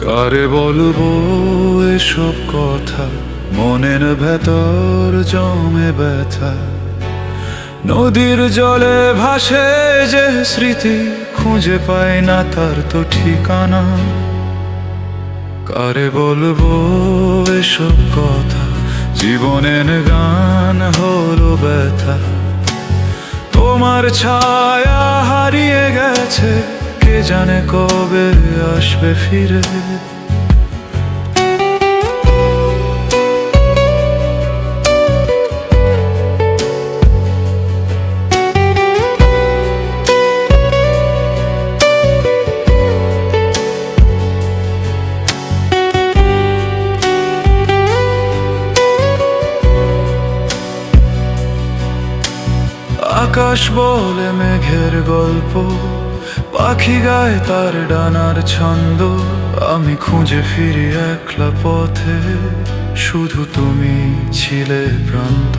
কারে বলব এসব কথা? মনের ভেতর জমে ব্যথা। নদীর জলে ভাসে যে স্মৃতি, খুঁজে পায় না তার তো ঠিকানা। কারে বলব এসব কথা? জীবনের গান হলো ব্যথা। তোমার ছায়া হারিয়ে গেছে। জানে কবে আসবে ফিরে। আকাশ বলে মেঘের গল্প। পাখি গায় তার ডানার ছন্দ, আমি খুঁজে ফিরি একলা পথে, শুধু তুমি ছিলে প্রান্ত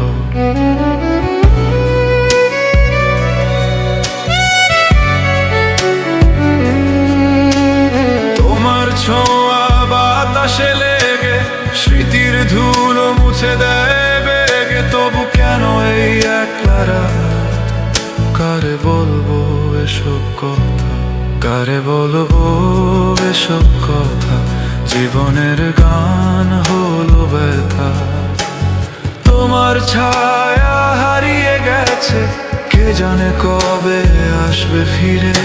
তোমার ছোঁয়া বাতাসে লেগে, স্মৃতির ধুলো মুছে দেয় এসব কথা? কারে বলব এসব কথা? জীবনের গান হলো ব্যথা। তোমার ছায়া হারিয়ে গেছে, কে জানে কবে আসবে ফিরে?